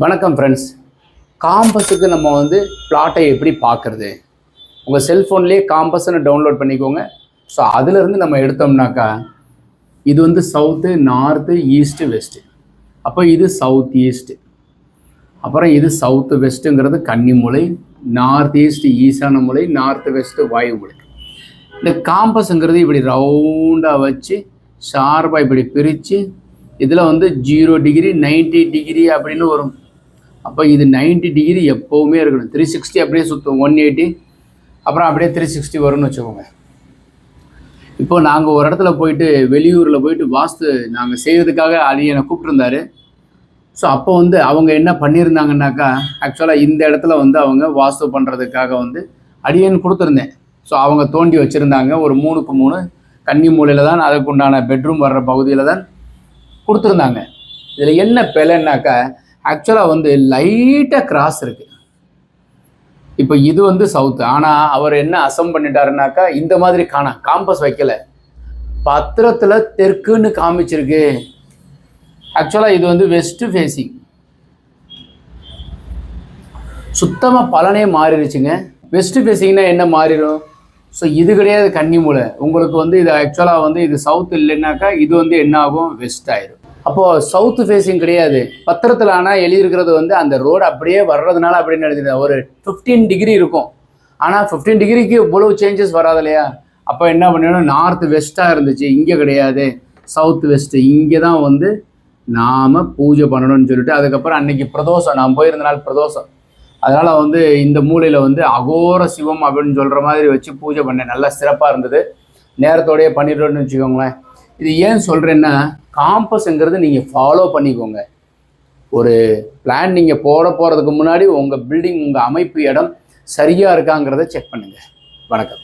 வணக்கம் ஃப்ரெண்ட்ஸ் காம்பஸுக்கு நம்ம வந்து பிளாட்டை எப்படி பார்க்குறது? உங்கள் செல்ஃபோன்லேயே காம்பஸ்ன்னு டவுன்லோட் பண்ணிக்கோங்க. ஸோ அதிலிருந்து நம்ம எடுத்தோம்னாக்கா இது வந்து சவுத்து நார்த்து ஈஸ்ட்டு வெஸ்ட்டு அப்போ இது சவுத் ஈஸ்ட்டு அப்புறம் இது சவுத்து வெஸ்ட்டுங்கிறது கன்னிமூலை நார்த் ஈஸ்ட் ஈசான மூலை நார்த் வெஸ்ட்டு வாயுமுலை இந்த காம்பஸுங்கிறது இப்படி ரவுண்டாக வச்சு ஷார்ப்பாக இப்படி பிரித்து இதில் வந்து ஜீரோ டிகிரி 90 டிகிரி அப்படின்னு வரும். அப்போ இது 90 டிகிரி எப்போவுமே இருக்கணும். த்ரீ சிக்ஸ்டி அப்படியே சுற்றும் ஒன் எயிட்டி அப்புறம் அப்படியே த்ரீ சிக்ஸ்டி வரும்னு வச்சுக்கோங்க. இப்போ நாங்கள் ஒரு இடத்துல போயிட்டு வெளியூரில் போயிட்டு வாஸ்து நாங்கள் செய்கிறதுக்காக அலி என்னை கூப்பிட்டுருந்தாரு. ஸோ அப்போ வந்து அவங்க என்ன பண்ணியிருந்தாங்கன்னாக்கா ஆக்சுவலாக இந்த இடத்துல வந்து அவங்க வாஸ்து பண்ணுறதுக்காக வந்து அடியன் கொடுத்துருந்தேன். ஸோ அவங்க தோண்டி வச்சுருந்தாங்க. ஒரு மூணுக்கு மூணு கன்னி மூலையில் தான் அதுக்குண்டான பெட்ரூம் வர்ற பகுதியில் தான் கொடுத்துருந்தாங்க. இதில் என்ன பிழைன்னாக்கா ஆக்சுவலாக வந்து லைட்டாக கிராஸ் இருக்குது இப்போ இது வந்து சவுத்து ஆனால் அவர் என்ன அசம் பண்ணிட்டாருனாக்கா இந்த மாதிரி காணா காம்பஸ் வைக்கல. பத்திரத்தில் தெற்குன்னு காமிச்சிருக்கு. ஆக்சுவலாக இது வந்து வெஸ்ட்டு ஃபேஸிங் சுத்தமாக பலனே மாறிடுச்சுங்க. வெஸ்ட்டு ஃபேஸிங்னா என்ன மாறிடும்? ஸோ இது கிடையாது கன்னி மூலை உங்களுக்கு வந்து இது ஆக்சுவலாக வந்து இது சவுத் இல்லைன்னாக்கா இது வந்து என்ன ஆகும்? வெஸ்ட் ஆயிரும். அப்போது சவுத்து ஃபேஸிங் கிடையாது. பத்திரத்தில் ஆனால் எழுதியிருக்கிறது வந்து அந்த ரோடு அப்படியே வர்றதுனால அப்படின்னு எழுதிது ஒரு ஃபிஃப்டீன் டிகிரி இருக்கும். ஆனால் ஃபிஃப்டீன் டிகிரிக்கு இவ்வளவு சேஞ்சஸ் வராது இல்லையா? அப்போ என்ன பண்ணணும்? நார்த் வெஸ்ட்டாக இருந்துச்சு. இங்கே கிடையாது. சவுத் வெஸ்ட்டு இங்கே தான் வந்து நாம் பூஜை பண்ணணும்னு சொல்லிட்டு அதுக்கப்புறம் அன்னைக்கு பிரதோஷம். நான் போயிருந்த நாள் பிரதோஷம். அதனால் வந்து இந்த மூலையில் வந்து அகோர சிவம் அப்படின்னு சொல்கிற மாதிரி வச்சு பூஜை பண்ணேன். நல்லா சிறப்பாக இருந்தது. நேரத்தோடையே பண்ணிடுறோன்னு வச்சுக்கோங்களேன். இது ஏன் சொல்கிறேன்னா காம்பஸ்ங்கிறது நீங்கள் ஃபாலோ பண்ணிக்கோங்க. ஒரு பிளான் நீங்கள் போட போகிறதுக்கு முன்னாடி உங்கள் பில்டிங் உங்கள் அமைப்பு இடம் சரியாக இருக்காங்கிறத செக் பண்ணுங்கள் வணக்கம்.